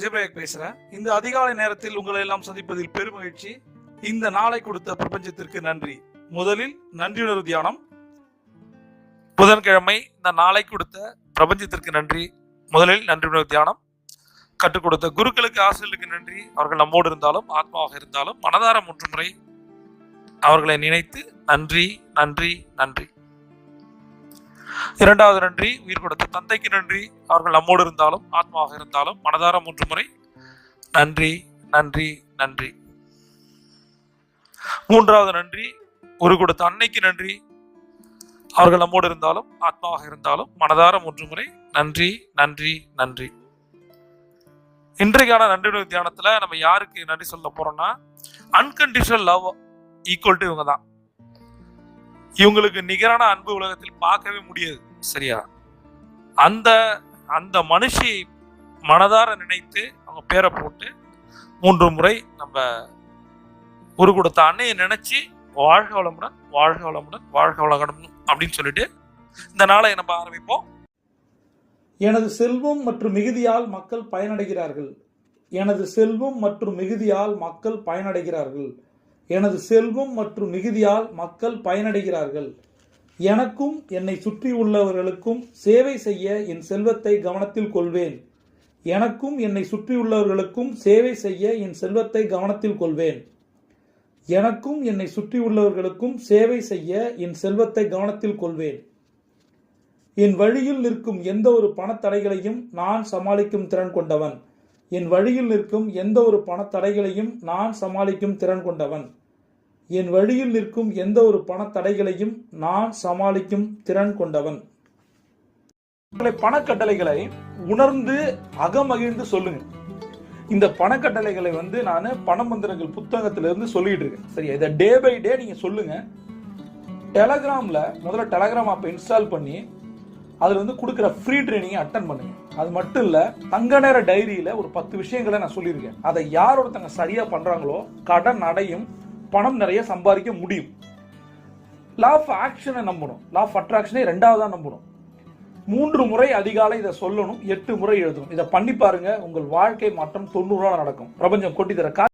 ஜெயபிரேக் பேசுறேன். இந்த அதிகாலை நேரத்தில் உங்களை எல்லாம் சந்திப்பதில் பெருமகிழ்ச்சி. இந்த நாளை கொடுத்த பிரபஞ்சத்திற்கு நன்றி. முதலில் நன்றியுணர்வு தியானம். புதன்கிழமை இந்த நாளை கொடுத்த பிரபஞ்சத்திற்கு நன்றி. முதலில் நன்றியுணர்வு தியானம். கற்றுக் கொடுத்த குருக்களுக்கு ஆசிரியர்களுக்கு நன்றி. அவர்கள் நம்மோடு இருந்தாலும் ஆத்மாவாக இருந்தாலும் மனதாரம் ஒன்று முறை அவர்களை நினைத்து நன்றி நன்றி நன்றி. இரண்டாவது நன்றி உயிர் கொடுத்த தந்தைக்கு நன்றி. அவர்கள் நம்மோடு இருந்தாலும் ஆத்மாவாக இருந்தாலும் மனதார மூன்று முறை நன்றி நன்றி நன்றி. மூன்றாவது நன்றி ஒரு கொடுத்த அன்னைக்கு நன்றி. அவர்கள் நம்மோடு இருந்தாலும் ஆத்மாவாக இருந்தாலும் மனதார மூன்று முறை நன்றி நன்றி நன்றி. இன்றைக்கான நன்றி தியானத்துல நம்ம யாருக்கு நன்றி சொல்ல போறோம்னா அன்கண்டிஷனல் லவ் ஈக்குவல் டு இவங்க தான் இவங்களுக்கு நிகரான அன்பு உலகத்தில் பார்க்கவே முடியாது. சரியா? அந்த அந்த மனுஷியை மனதார நினைத்து அவங்க பேரை போட்டு மூன்று முறை நம்ம ஒரு கொடுத்த அன்னையை நினைச்சு வாழ்க வளமுடன் வாழ்க வளமுடன் வாழ்க வளமுடன் அப்படின்னு சொல்லிட்டு இந்த நாளை நம்ம ஆரம்பிப்போம். எனது செல்வம் மற்றும் மிகுதியால் மக்கள் பயனடைகிறார்கள். எனது செல்வம் மற்றும் மிகுதியால் மக்கள் பயனடைகிறார்கள். எனது செல்வம் மற்றும் மிகுதியால் மக்கள் பயனடைகிறார்கள். எனக்கும் என்னை சுற்றியுள்ளவர்களுக்கும் சேவை செய்ய என் செல்வத்தை கவனத்தில் கொள்வேன். எனக்கும் என்னை சுற்றியுள்ளவர்களுக்கும் சேவை செய்ய என் செல்வத்தை கவனத்தில் கொள்வேன். எனக்கும் என்னை சுற்றியுள்ளவர்களுக்கும் சேவை செய்ய என் செல்வத்தை கவனத்தில் கொள்வேன். என் வழியில் நிற்கும் எந்த ஒரு பணத்தடைகளையும் நான் சமாளிக்கும் திறன் கொண்டவன். என் வழியில் நிற்கும் எந்த ஒரு பணத்தடைகளையும் நான் சமாளிக்கும் திறன் கொண்டவன். என் வழியில் நிற்கும் எந்த ஒரு பணத்தடைகளையும் நான் சமாளிக்கும் திறன் கொண்டவன். உங்களை பணக்கட்டளைகளை உணர்ந்து அகமகிழ்ந்து சொல்லுங்க. இந்த பணக்கட்டளைகளை வந்து நான் பணமந்திரங்கள் புத்தகத்திலிருந்து சொல்லிட்டு இருக்கேன். சரியா? இதை டே பை டே நீங்க சொல்லுங்க. டெலகிராம்ல முதல்ல டெலகிராம் ஆப்பை இன்ஸ்டால் பண்ணி அதுல வந்து கொடுக்குற ஃப்ரீ ட்ரைனிங் அட்டன் பண்ணுங்க. அது மட்டும் இல்ல தங்க நேர டைரியில ஒரு பத்து விஷயங்களை நான் சொல்லியிருக்கேன். அதை யார் ஒருத்தங்க சரியா பண்றாங்களோ கடன் அடையும் பணம் நிறைய சம்பாதிக்க முடியும். லா ஆஃப் ஆக்ஷனை நம்பணும். லா ஆஃப் அட்ராக்ஷனை ரெண்டாவதா நம்பணும். மூன்று முறை அதிகாலை இதை சொல்லணும் எட்டு முறை எழுதணும். இதை பண்ணி பாருங்க உங்கள் வாழ்க்கை மாற்றம் தொண்ணூறா நடக்கும். பிரபஞ்சம் கொட்டி தர